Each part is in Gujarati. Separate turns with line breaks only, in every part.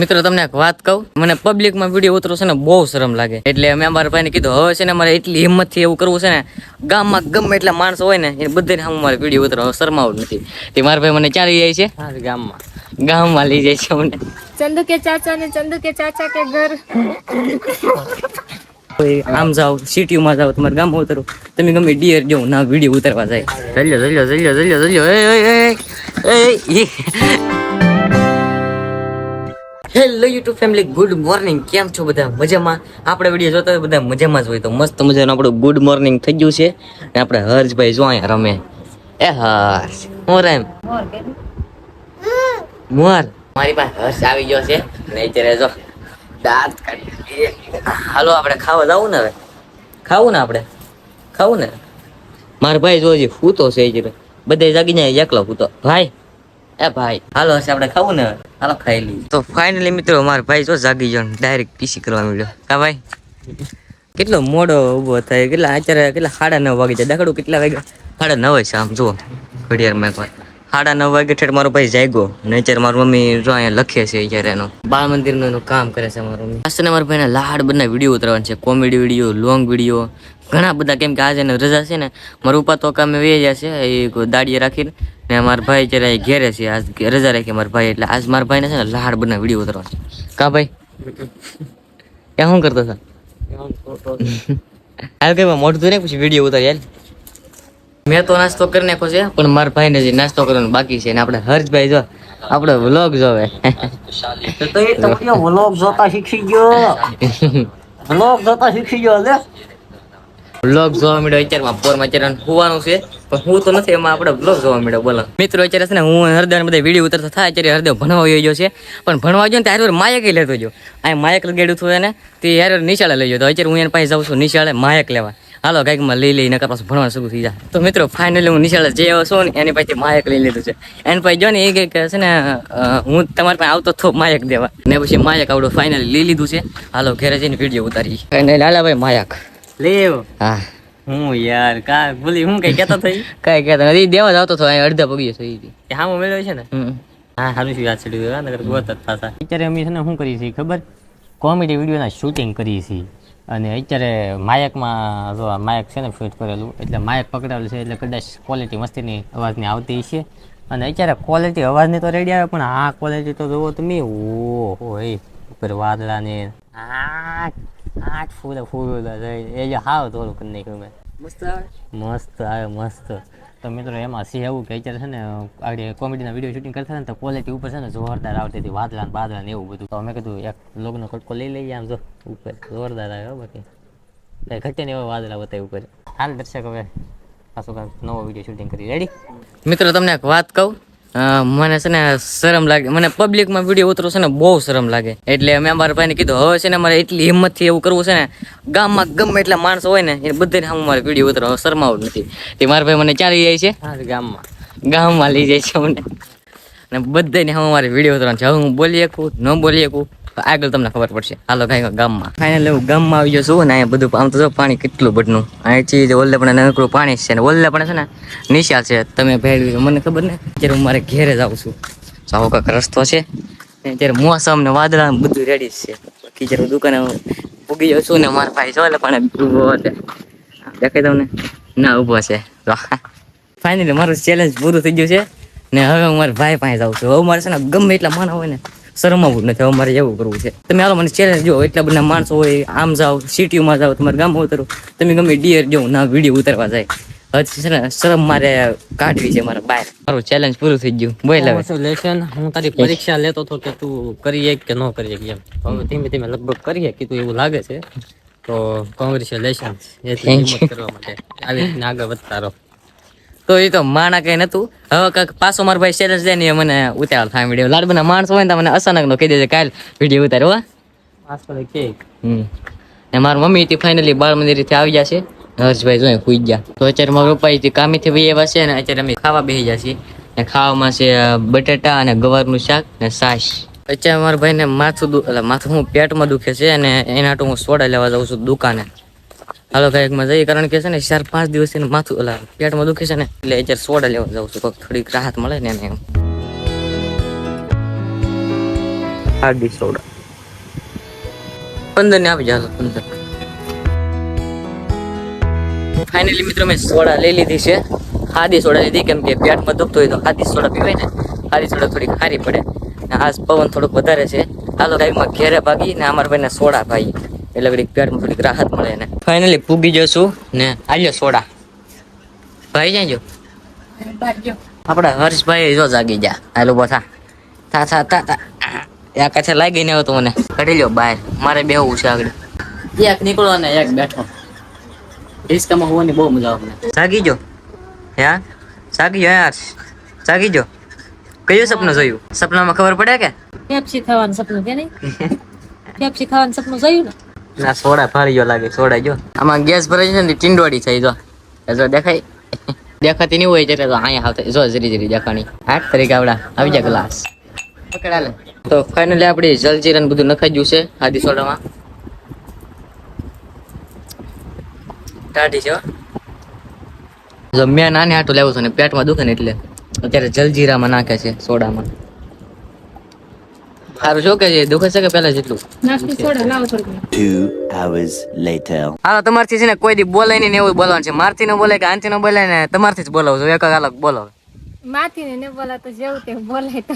મિત્રો તમને એક વાત કહું? મને પબ્લિકમાં વીડિયો ઉતરો છે ને બહુ શરમ લાગે. એટલે મેં મારા ભાઈને કીધું હવે છે ને મારે એટલી હિંમતથી એવું કરવું છે ને ગામમાં ગમે એટલા માણસો હોય ને એ બધાને સામે મારે વીડિયો ઉતરો. શરમાવું નથી. તે મારા ભાઈ મને ચાલી જાય છે?
ગામમાં.
ગામમાં લઈ જાય છે મને.
ચંદુ કે ચાચા ને ચંદુ કે ચાચા કે
ઘર? આમ જાઓ સિટીમાં જાઓ તમારે ગામ ઉતરો. તમે ગમે ડિયર જો ના વીડિયો ઉતરવા જાય. જલ્યો જલ્યો જલ્યો જલ્યો જલ્યો એ એ એ. Hello YouTube family, good morning. કેમ છો બધા? મજામાં? આપણે વીડિયો જોતા બધા મજામાં જ હોય. તો મસ્ત મજાનું આપણું ગુડ મોર્નિંગ થઈ ગયું છે. અને આપણે હર્ષભાઈ જો અહીંયા રમે. એ હર્ષ, હું રેમ? મોર. મારી પાસે હર્ષ આવી ગયો છે. અને અત્યારે જો દાંત હાલો, આપણે ખાવા જવું ને હવે? ખાવું ને આપણે? ખાવું ને? મારા ભાઈ જો હજી ફૂતો છે હજી બધા જાગી જાય એકલો ફૂતો ભાઈ એ ભાઈ, હાલો, હશે આપણે ખાવું ને? હાલો, ખાઈ લઈએ. તો ફાઇનલી મિત્રો, મારો ભાઈ જો જાગી ગયો ડાયરેક્ટ પીસી કરવા મળ્યો કા ભાઈ? કેટલો મોડો ઊભો થાય, કેટલા અત્યારે કેટલા સાડા નવ વાગે જાય. દેખાડું કેટલા વાગ્યા? સાડા નવ છે આમ, જુઓ. ઘડિયાળમાં એકવાર સાડા નવ વાગે ઠેઠ મારો ભાઈ જાગ્યો. ને અત્યારે મારું મમ્મી જો અહીંયા લખે છે અત્યારે એનું. બાળ મંદિરનું એનું કામ કરે છે મારું મમ્મી. આજ મારા ભાઈને લાડ બધા વીડિયો ઉતરવાના છે. કોમેડી વીડિયો લોંગ વીડિયો ઘણા બધા કેમ કે આજે રજા છે ને, મારું ઉપા તો કામે વે જાય છે, એ દાડીએ રાખીને. ને મારા ભાઈ જરા ઘેરે છે. આજ રજા રાખી મારા ભાઈ એટલે આજ મારા ભાઈને છે ને લાડ બના વીડિયો ઉતરવા છે. કા ભાઈ? ક્યાં શું કરતો હતા હાલ કઈ મોઢું ધોઈને પછી વીડિયો ઉતારી હાલ. મેં તો નાસ્તો કરી નાખ્યો છે પણ મારા ભાઈને જે નાસ્તો કરવાનો બાકી છે ને આપણે હર્ષભાઈ જો આપણે વ્લોગ જોવે.
તો એ તમે વ્લોગ જોતા શીખી ગયો. વ્લોગ જોતા શીખી ગયો લે
વ્લોગ જોવા મળ્યો. અત્યારમાં પોરમાં અત્યારે હોવાનું છે. પણ હું તો નથી, એમાં આપણે બ્લોગ જોવા મળ્યો, બોલો. મિત્રો, અત્યારે છે ને, હું હરદેવ બધા વીડિયો ઉતરતા થાય, અત્યારે હરદેવ ભણવા ગયો છે. પણ ભણવા ગયો ને ત્યારે માયક લેતો જો. આ માયક લગાડ્યું હતું એને, તે યાર નિશાળે લઈ જતો અત્યારે હું એના પાસે જાઉં છું, નિશાળે માયક લેવા. હાલો, કાંઈકમાં લઈ લઈને નકર પાછું ભણવાનું શરૂ થઈ જાય. તો મિત્રો ફાઇનલી હું નિશાળે જે આવ્યો છું ને, એની પાસેથી માયક લઈ લીધું છે. એની પાસે જો ને, એ કહે છે ને હું તમારી પાસે આવતો થો માયક દેવા. ને પછી માયક આવડું ફાઇનલી લઈ લીધું છે. હાલો, ઘરે જઈને વીડિયો ઉતારી અને લાલાભાઈ માયક.
લેવ.
હા.
હું યાર કા ભૂલી હું કઈ કેતો થઈ
કઈ કહેતા નથી. દેવા જાવતો આવતો અહીં અડધા પગીએ થઈ હતી
કે હા મેળવ્યો છે ને? હા સારું શું યાદ ચડ્યું હા નગર ગોત જ પાછા. અત્યારે અમે છે ને શું કરીએ છીએ ખબર? કોમેડી વિડીયોના શૂટિંગ કરીએ છીએ. અને અત્યારે માયકમાં જો આ માયક છે ને ફિટ કરેલું એટલે માયક પકડાવેલું છે એટલે કદાચ ક્વોલિટી મસ્તીની અવાજની આવતી છે અને અત્યારે ક્વોલિટી અવાજની તો રેડી આવે પણ આ ક્વોલિટી તો જોવો તમે ઓહો એ ઉપર વાદળા ને આઠ ફૂલ ફૂલે એ જે હાવ થોડું કરી નાખ્યું મેં. મસ્ત આવે? મસ્ત તો મિત્રો એમાં છે એવું કે અત્યારે છે ને આગળ કોમેડીના વીડિયો શૂટિંગ કરતા ને તો ક્વોલિટી ઉપર છે ને જોરદાર આવતી હતી વાદળા ને બાદળા ને એવું બધું. તો અમે કીધું એક લોગનો કટકો લઈ લઈએ આમ જો ઉપર. જોરદાર આવે હો બાકી. કઈ ઘટે ને એવા વાદળા બતાવી ઉપર. હાલ દર્શક હવે પાછું કાંઈક નવો વીડિયો શૂટિંગ કરી. રેડી
મિત્રો તમને એક વાત કહું? મને છે ને શરમ લાગે. મને પબ્લિકમાં વીડિયો ઉતરો છે ને બહુ શરમ લાગે. એટલે મેં મારા ભાઈને કીધું હવે છે ને મારે એટલી હિંમતથી એવું કરવું છે ને ગામમાં ગમે એટલા માણસો હોય ને એ બધાને હું મારે વીડિયો ઉતરો શરમાવું નથી. તે મારા ભાઈ મને ક્યાં લઈ જાય છે
ગામમાં.
ગામમાં લઈ જાય છે મને અને બધાને હું મારે વીડિયો ઉતરવાનું છે. હવે હું બોલી શકું ન બોલી શકું? આગળ તમને ખબર પડશે. હાલો કાંઈ ગામમાં. ફાઇનલ હું ગામમાં આવી ગયો છું ને અહીંયા બધું આમ તો જો પાણી કેટલું બધું અહીંથી ઓલે પણ નકરું પાણી છે ને ઓલ્લે પણ છે ને નિશા છે. તમે ભેળવી મને ખબર ને અત્યારે હું મારે ઘેરે જાઉં છું. જાઓ કાંક રસ્તો છે. અત્યારે મોસમ ને વાદળા બધું રેડી છે. બાકી જ્યારે દુકાને ઉગી જાઉં છું ને, મારા ભાઈ જો એટલે પણ ઊભો છે દેખાય તમને? ના, ઊભો છે. ફાઇનલી મારું ચેલેન્જ પૂરું થઈ ગયું છે. ને હવે હું મારા ભાઈ પાસે જાઉં છું. હવે મારે છે ને ગમે એટલા માણસ હોય ને શરમાવું નથી. હવે મારે એવું કરવું છે. તમે હાલો મને ચેલેન્જ જો એટલા બધા માણસો હોય આમ જાઓ સિટીમાં જાઓ તમારે ગામમાં ઉતરો. તમે ગમે ડિયર જો ના વીડિયો ઉતારવા જાય. હજી છે ને શરમ મારે કાઢવી છે મારે બહાર. મારું ચેલેન્જ પૂરું થઈ ગયું. બોલ હવે.
શું લેશન હું તારી પરીક્ષા લેતો હતો કે તું કરી કે ન કરી એમ. હવે ધીમે ધીમે લગભગ કરીએ કીધું એવું લાગે છે. તો કોંગ્રેચ્યુલેશન એટલી હિંમત કરવા માટે આવી આગળ વધતા રહો.
તો એ તો માણા કઈ નતું. હવે કાક પાછો મારો ભાઈ ચેલેન્જ દે ને મને ઉતાર થાય વીડિયો લાડબના માણસ હોય ને તો મને અચાનક નો કહી દેજે કાલ વીડિયો ઉતારો હમ. ને મારી મમ્મી થી ફાઇનલી બાળ મંદિરથી આવી જશે છે. હર્ષભાઈ જોઈએ સુઈ ગયા. તો અત્યારે મારા પપ્પા થી કામેથી ભાઈ એવા છે ને અત્યારે અમે ખાવા બેસી જશે ને ખાવામાં છે બટેટા અને ગવારનું શાક ને સાસ અત્યારે મારા ભાઈને માથું એટલે માથું હું પેટમાં દુખે છે અને એના તો હું સોડા લેવા જાઉં છું દુકાને. હાલો કાંઈકમાં જઈએ કારણ કે છે ને ચાર પાંચ દિવસ એને માથું ઓલા પેટમાં દુખે છે ને એટલે અત્યારે સોડા લેવા જાઉં છું કોઈક થોડીક રાહત મળે ને એને હાર્દી સોડા. પંદર ને આપી જાલો પંદર. ફાઇનલી મિત્રો મેં સોડા લઈ લીધી છે. હાદી સોડા લીધી કેમ કે પેટમાં દુખતું હોય તો હાદી સોડા પીવાય ને. હાદી સોડા થોડી ખારી પડે. આજ પવન થોડોક વધારે છે. હાલો ટાઈમમાં ઘેરે ભાગી ને અમારા ભાઈને સોડા ભાઈ. એટલે ઘડીક પેટમાં થોડીક રાહત મળે ને ફાઇનલી પૂગી જશું ને આલ્યો સોડા. ભાઈ જાય આપડા હર્ષભાઈ જો જાગી જા હાલો બસા થા થા થા થા. એક કાછે લાગી ને તો મને. કાઢી લ્યો બહાર. મારે બેહવું છે આગળ.
એક નીકળો ને એક બેઠો. રિસ્કામાં હોવાની બહુ મજા આવે
જાગી જો હે? જાગી જો યાર જાગી જો કયું સપનું જોયું? સપનામાં ખબર પડે કે?
પેપ્સી ખાવાનું સપનું કે નહીં? પેપ્સી ખાવાનું સપનું જોયું ને?
ના, સોડા ફાળી ગયો લાગે, સોડા જો. આમાં ગેસ ભરાય છે ને ટીંડોડી થઈ જો. જો દેખાય. દેખાતી નહીં હોય એટલે તો અહીંયા આવતા જો જરી જરી દેખાણી. આઠ તરીકે આવડા. આવી જા ગ્લાસ. પકડા તો ફાઇનલી આપણે જલજીરા બધું નખાઈ ગયું છે, આદિ સોડામાં. ટાઢી જો મેં નાની હાટું લેવું છું ને પેટમાં દુખે ને એટલે, અત્યારે જલજીરામાં નાખે છે સોડામાં. સારું શું કે છે? દુખે છે કે પહેલા જેટલું. હાલો તમારથી છે ને કોઈ દી બોલાય નહીં ને એવું બોલવાનું છે. મારથી ન બોલાય કે આનથી ન બોલાય ને તમારથી જ બોલાવું છું. એક અલગ બોલો
માથી ને ને બોલા તો જેવું તે બોલાય તો.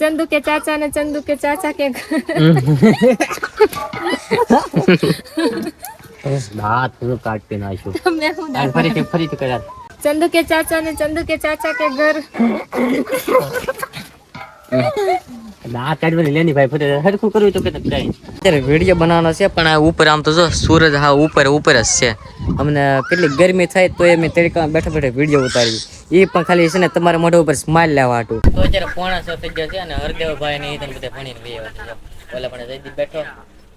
ચંદુ કે ચાચા ને ચંદુ કે ચાચા કે ઘર.
દાંત બધું કાઢી નાખ્યું
તમે
ફરીથી ફરીથી કર્યા.
ચંદુ કે ચાચા ને ચંદુ કે ચાચા કે ઘર.
દાંત કાઢવાની લેની ભાઈ ફરી હરખું કરવું તો કે કઈ
અત્યારે વીડિયો બનાવવાનો છે પણ આ ઉપર આમ તો જો સૂરજ હા ઉપર ઉપર જ છે. અમને કેટલી ગરમી થાય તો અમે તરીકા બેઠા બેઠા વીડિયો ઉતારી. એ પણ ખાલી છે ને તમારા મોઢા ઉપર સ્માઇલ લેવા હતું તો અત્યારે પોણા છ થઈ ગયા છે અને હરદેવભાઈ ને એ બધા ભણીને ઓલા પણ જયદીપ બેઠો.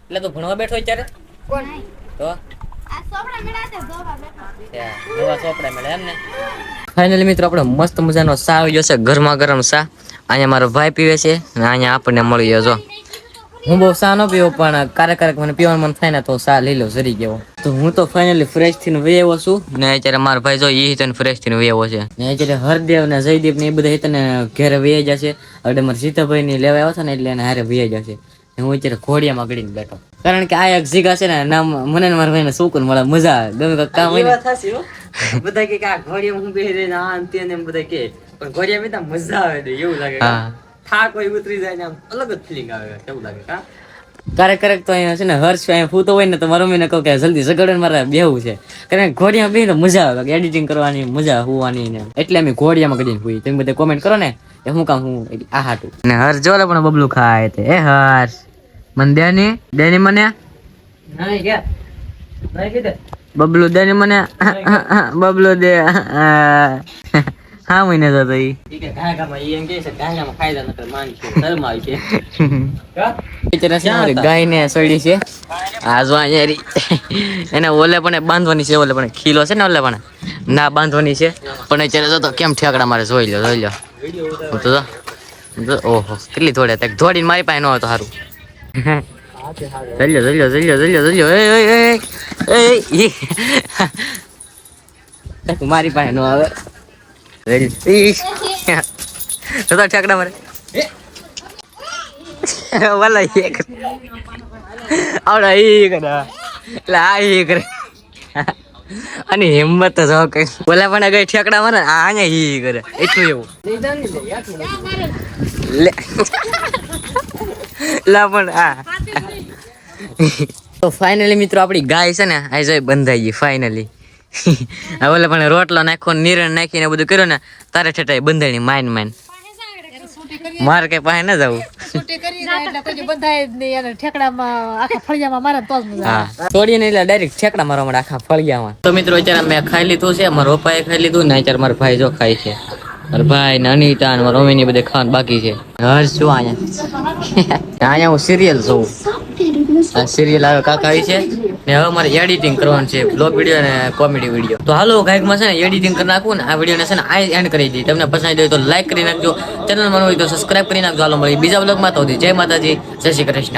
એટલે તું ભણવા બેઠો અત્યારે? તો? નવા ચોપડા મળે એમ ને? ફાઇનલી મિત્રો આપણે મસ્ત મજાનો સા આવી જશે ગરમા ગરમ સા. અહીંયા મારો ભાઈ પીવે છે અને અહીંયા આપણને મળી ગયો જો. હું બહુ સા ન પીવો પણ ક્યારેક ક્યારેક મને પીવાનું મન થાય ને તો સા લઈ લો સરી ગયો. તો હું તો ફાઇનલી ફ્રેશ થઈને વહી છું. ને અત્યારે મારો ભાઈ જો એ તને ફ્રેશ થઈને વહી આવ્યો છે. ને અત્યારે હરદેવ ને જયદીપ ને એ બધા હિતને ઘેરે વહી જશે એટલે મારા સીતાભાઈ ને લેવા આવ્યા છે ને એટલે એને હારે વહી જશે હું અત્યારે ઘોડિયામાં ગળીને બેઠો. કારણ કે આ એક જીગા છે ને નામ મને મારા ભાઈને સુકૂન મળે મજા આવે. ગમે કામ હોય બધા કે આ ઘોડિયામાં હું બેહી રહીને આ ને બધા કે. પણ ઘોડિયામાં તો મજા આવે છે એવું લાગે થાક હોય ઉતરી જાય ને આમ અલગ જ ફિલિંગ આવે કેવું લાગે કા ક્યારેક ક્યારેક તો અહીંયા છે ને હર્ષ અહીંયા ફૂતો હોય ને તો મારા મેં કહું કે જલ્દી સગડે મારે બેવું છે. કારણ કે ઘોડિયા બી તો મજા આવે એડિટિંગ કરવાની મજા હોવાની ને એટલે અમે ઘોડિયામાં કરીને હોઈ તમે બધા કોમેન્ટ કરો ને એ હું કામ હું આ હાટું. ને હર્ષ જોલે પણ બબલું ખાય તે. એ હર્ષ મને દેની દેની મને. બબલું દેની મને. બબલું દે. હા મહિને જતો ઈ ગાય ને સડી છે? આ જો અહીંયા રી. એને ઓલે પણ બાંધવાની છે ઓલે પણ ખીલો છે ને ઓલે પણ? ના બાંધવાની છે. પણ અત્યારે જતો કેમ ઠેકડા મારે જોઈ લો જોઈ લો હું તો ઓહો કેટલી થોડે તક ધોડીને મારી પાસે ન હતો સારું જલ્યો જલ્યો જલ્યો જલ્યો જલ્યો એ એ એ એ. મારી પાસે ન આવે. તો ઠેકડા મારે. વાલા એ કરે આવડા એ કરે એટલે આ એ કરે અને હિંમત જ કઈ. બોલા પણ કઈ ઠેકડા મારે આ અહીંયા ઈ કરે એટલું એવું. લે. લા પણ આ. તો ફાઇનલી મિત્રો આપણી ગાય છે ને આ જોઈ બંધાઈ ગઈ ફાઇનલી હવે ઓલે પણ રોટલો નાખો ને નીરણ નાખીને બધું કર્યું ને તારે છટાય બંધાણી માઇન માઇન. મારે કઈ પાસે ના જવું.
તો
મિત્રો અત્યારે મેં ખાઈ લીધું છે મારા પપ્પાએ ખાઈ લીધું ને અત્યારે મારા ભાઈ જો ખાય છે. મારા ભાઈ ને અનિતા ને મારા મમ્મી બધે ખાવાનું બાકી છે. હર્ષ શું અહીંયા? અહીંયા હું સિરિયલ જોઉં. આ સિરિયલ આવે કાકા આવી છે? ને હવે મારે એડિટિંગ કરવાનું છે. બ્લોગ વીડિયો અને કોમેડી વીડિયો તો હાલો ગાયકમાં છે ને એડિટિંગ કરી નાખું ને આ વિડીયોને છે ને આ એન્ડ કરી દઈએ. તમને પસંદ હોય તો લાઈક કરી નાખજો. ચેનલમાં હોય તો સબસ્ક્રાઈબ કરી નાખજો. હાલો મળી બીજા બ્લોગમાં તો જય માતાજી. જય શ્રી કૃષ્ણ.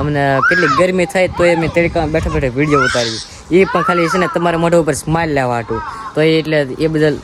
અમને કેટલી ગરમી થાય તો અમે તડકામાં બેઠા બેઠા વીડિયો ઉતારી એ પણ ખાલી છે ને તમારા મોઢા ઉપર સ્માઇલ લેવા હતું તો એ એટલે એ બદલ